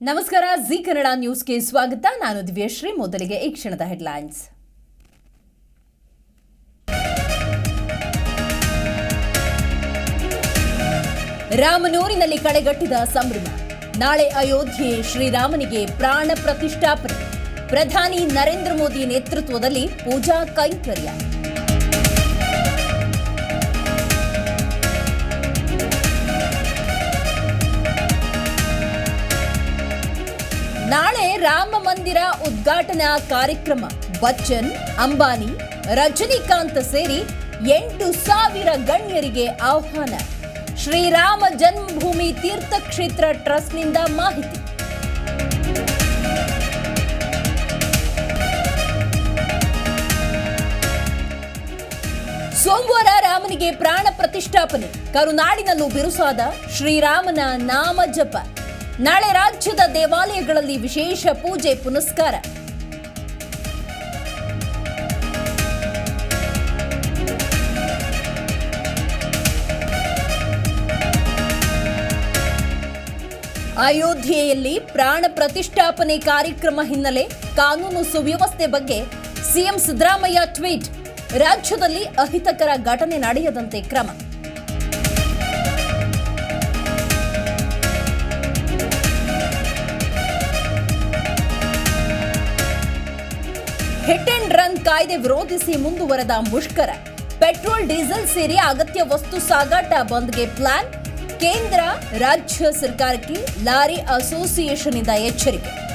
ನಮಸ್ಕಾರ, ಜಿ ಕನ್ನಡ ನ್ಯೂಸ್ಗೆ ಸ್ವಾಗತ. ನಾನು ದಿವ್ಯಶ್ರೀ, ಮೊದಲಿಗೆ ಈ ಕ್ಷಣದ ಹೆಡ್ಲೈನ್ಸ್. ರಾಮನೂರಿನಲ್ಲಿ ಕಳೆಗಟ್ಟಿದ ಸಂಭ್ರಮ. ನಾಳೆ ಅಯೋಧ್ಯೆ ಶ್ರೀರಾಮನಿಗೆ ಪ್ರಾಣ ಪ್ರತಿಷ್ಠಾಪನೆ. ಪ್ರಧಾನಿ ನರೇಂದ್ರ ಮೋದಿ ನೇತೃತ್ವದಲ್ಲಿ ಪೂಜಾ ಕೈಂಕರ್ಯ. ರಾಮ ಮಂದಿರ ಉದ್ಘಾಟನಾ ಕಾರ್ಯಕ್ರಮ. ಬಚ್ಚನ್, ಅಂಬಾನಿ, ರಜನಿಕಾಂತ್ ಸೇರಿ ಎಂಟು ಸಾವಿರ ಗಣ್ಯರಿಗೆ ಆಹ್ವಾನ. ಶ್ರೀರಾಮ ಜನ್ಮಭೂಮಿ ತೀರ್ಥಕ್ಷೇತ್ರ ಟ್ರಸ್ಟ್ನಿಂದ ಮಾಹಿತಿ. ಸೋಮವಾರ ರಾಮನಿಗೆ ಪ್ರಾಣ ಪ್ರತಿಷ್ಠಾಪನೆ. ಕರುನಾಡಿನಲ್ಲೂ ಬಿರುಸಾದ ಶ್ರೀರಾಮನ ನಾಮ ಜಪ. ನಾಳೆ ರಾಜ್ಯದ ದೇವಾಲಯಗಳಲ್ಲಿ ವಿಶೇಷ ಪೂಜೆ, ಪುನಸ್ಕಾರ. ಅಯೋಧ್ಯೆಯಲ್ಲಿ ಪ್ರಾಣ ಪ್ರತಿಷ್ಠಾಪನೆ ಕಾರ್ಯಕ್ರಮ ಹಿನ್ನೆಲೆ ಕಾನೂನು ಸುವ್ಯವಸ್ಥೆ ಬಗ್ಗೆ ಸಿಎಂ ಸಿದ್ದರಾಮಯ್ಯ ಟ್ವೀಟ್. ರಾಜ್ಯದಲ್ಲಿ ಅಹಿತಕರ ಘಟನೆ ನಡೆಯದಂತೆ ಕ್ರಮ. ಹಿಟ್ ಅಂಡ್ ರನ್ ಕಾಯ್ದೆ ವಿರೋಧಿಸಿ ಮುಂದುವರೆದ ಮುಷ್ಕರ. ಪೆಟ್ರೋಲ್, ಡೀಸೆಲ್ ಸೇರಿ ಅಗತ್ಯ ವಸ್ತು ಸಾಗಾಟ ಬಂದ್ಗೆ ಪ್ಲಾನ್. ಕೇಂದ್ರ, ರಾಜ್ಯ ಸರ್ಕಾರಕ್ಕೆ ಲಾರಿ ಅಸೋಸಿಯೇಷನ್ ಇಂದ ಎಚ್ಚರಿಕೆ.